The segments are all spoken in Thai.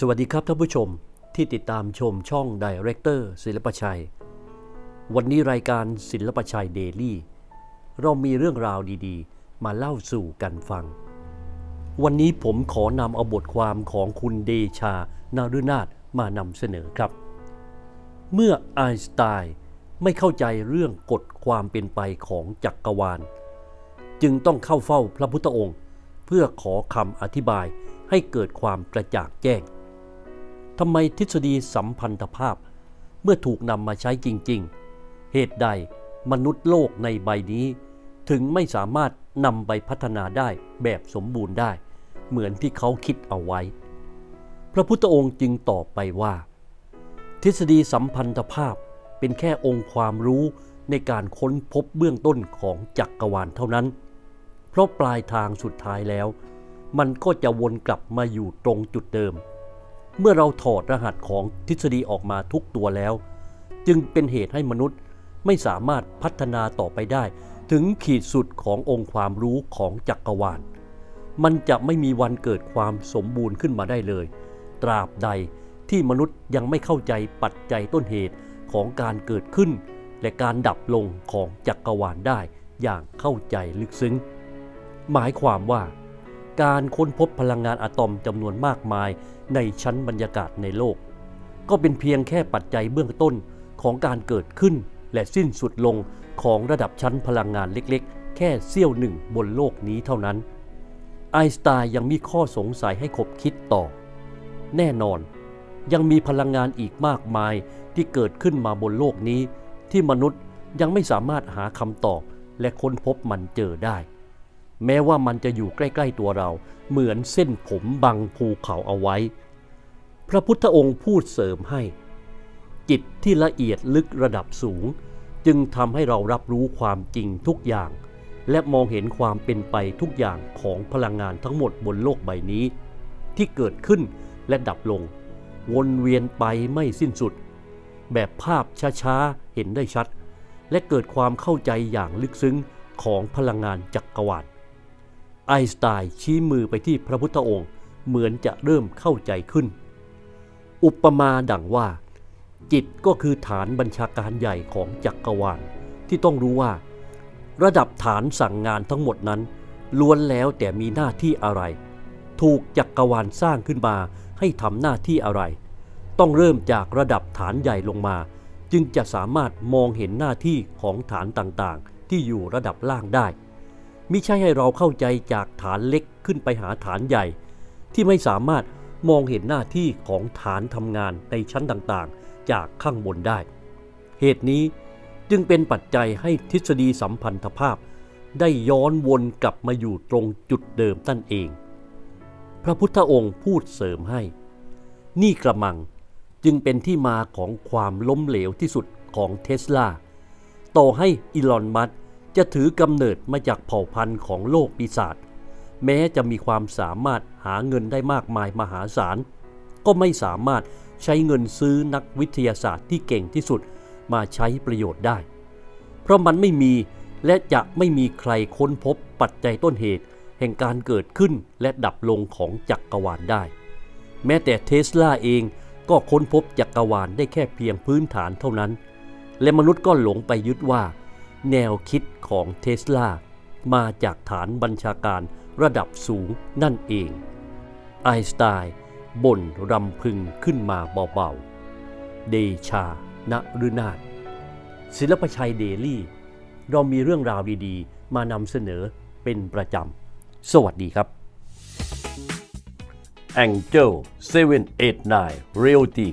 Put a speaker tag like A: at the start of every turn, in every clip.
A: สวัสดีครับท่านผู้ชมที่ติดตามชมช่องดีเรคเตอร์ศิลปชัย วันนี้รายการศิลปชัยเดลี่เรามีเรื่องราวดีๆ มาเล่าสู่กันฟัง วันนี้ผมขอนำเอาบทความของคุณเดชานารุนาถมานำเสนอครับ เมื่อไอน์สไตน์ไม่เข้าใจเรื่องกฎความเป็นไปของจักรวาล จึงต้องเข้าเฝ้าพระพุทธองค์ เพื่อขอคำอธิบายให้เกิดความกระจ่างแจ้ง ทำไมทฤษฎีสัมพันธภาพ เมื่อถูกนำมาใช้จริง ๆ เหตุใดมนุษย์โลกในใบนี้ ถึงไม่สามารถนำไปพัฒนาได้แบบสมบูรณ์ได้ เหมือนที่เขาคิดเอาไว้ พระพุทธองค์จึงตอบไปว่า ทฤษฎีสัมพันธภาพเป็นแค่องค์ความรู้ในการค้นพบเบื้องต้นของจักรวาลเท่านั้น เพราะปลายทางสุดท้ายแล้ว มันก็จะวนกลับมาอยู่ตรงจุดเดิม เมื่อเราถอดรหัสของทฤษฎีออกมาทุกตัวแล้ว จึงเป็นเหตุให้มนุษย์ไม่สามารถพัฒนาต่อไปได้ ถึงขีดสุดขององค์ความรู้ของจักรวาล มันจะไม่มีวันเกิดความสมบูรณ์ขึ้นมาได้เลย ตราบใดที่มนุษย์ยังไม่เข้าใจปัจจัยต้นเหตุของการเกิดขึ้น และการดับลงของจักรวาลได้อย่างเข้าใจลึกซึ้ง หมายความว่า การค้นพบพลังงานอะตอมจำนวนมากมายในชั้นบรรยากาศในโลก ก็เป็นเพียงแค่ปัจจัยเบื้องต้นของการเกิดขึ้นและสิ้นสุดลงของระดับชั้นพลังงานเล็กๆ แค่เสี้ยวหนึ่งบนโลกนี้เท่านั้น ไอน์สไตน์ยังมีข้อสงสัยให้คบคิดต่อ แน่นอน ยังมีพลังงานอีกมากมายที่เกิดขึ้นมาบนโลกนี้ ที่มนุษย์ยังไม่สามารถหาคำตอบและค้นพบมันเจอได้ แม้ว่ามันจะอยู่ใกล้ ๆตัวเรา เหมือนเส้นผมบังภูเขาเอาไว้ พระพุทธองค์พูดเสริมให้ จิตที่ละเอียดลึกระดับสูง จึงทำให้เรารับรู้ความจริงทุกอย่าง และมองเห็นความเป็นไปทุกอย่างของพลังงานทั้งหมดบนโลกใบนี้ ที่เกิดขึ้นและดับลง วนเวียนไปไม่สิ้นสุด แบบภาพช้าๆเห็นได้ชัด และเกิดความเข้าใจอย่างลึกซึ้งของพลังงานจักรวาล ไอน์สไตน์ชี้มือไปที่พระพุทธองค์เหมือนจะเริ่มเข้าใจขึ้น อุปมาดังว่า จิตก็คือฐานบัญชาการใหญ่ของจักรวาลที่ต้องรู้ว่า ระดับฐานสั่งงานทั้งหมดนั้น ล้วนแล้วแต่มีหน้าที่อะไร ถูกจักรวาลสร้างขึ้นมาให้ทำหน้าที่อะไร ต้องเริ่มจากระดับฐานใหญ่ลงมา จึงจะสามารถมองเห็นหน้าที่ของฐานต่างๆ ที่อยู่ระดับล่างได้ มิใช่ให้เราเข้าใจจากฐานเล็กขึ้นไปหาฐานใหญ่ ที่ไม่สามารถมองเห็นหน้าที่ของฐานทำงานในชั้นต่างๆ จากข้างบนได้ เหตุนี้จึงเป็นปัจจัยให้ทฤษฎีสัมพันธภาพ ได้ย้อนวนกลับมาอยู่ตรงจุดเดิมนั่นเอง พระพุทธองค์พูดเสริมให้ นี่กระมังจึงเป็นที่มาของความล้มเหลวที่สุดของเทสลา ต่อให้อีลอนมัสก์ จะถือกำเนิดมาจากเผ่าพันธุ์ของโลกปีศาจแม้จะมีความสามารถหาเงินได้มากมายมหาศาล ก็ไม่สามารถใช้เงินซื้อนักวิทยาศาสตร์ที่เก่งที่สุดมาใช้ประโยชน์ได้ เพราะมันไม่มีและจะไม่มีใครค้นพบปัจจัยต้นเหตุ แห่งการเกิดขึ้นและดับลงของจักรวาลได้ แม้แต่เทสลาเองก็ค้นพบจักรวาลได้แค่เพียงพื้นฐานเท่านั้น และมนุษย์ก็หลงไปยึดว่า แนวคิดของเทสลามาจากฐานบัญชาการระดับสูงนั่นเอง ไอสไตน์บ่นรำพึงขึ้นมาเบาๆ เดชาณฤนาถศิลปชัยเดลี่ เรามีเรื่องราวดีๆ มานำเสนอเป็นประจำ สวัสดีครับ Angel 789 Realty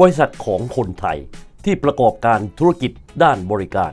A: บริษัทของคนไทยที่ประกอบการธุรกิจด้านบริการ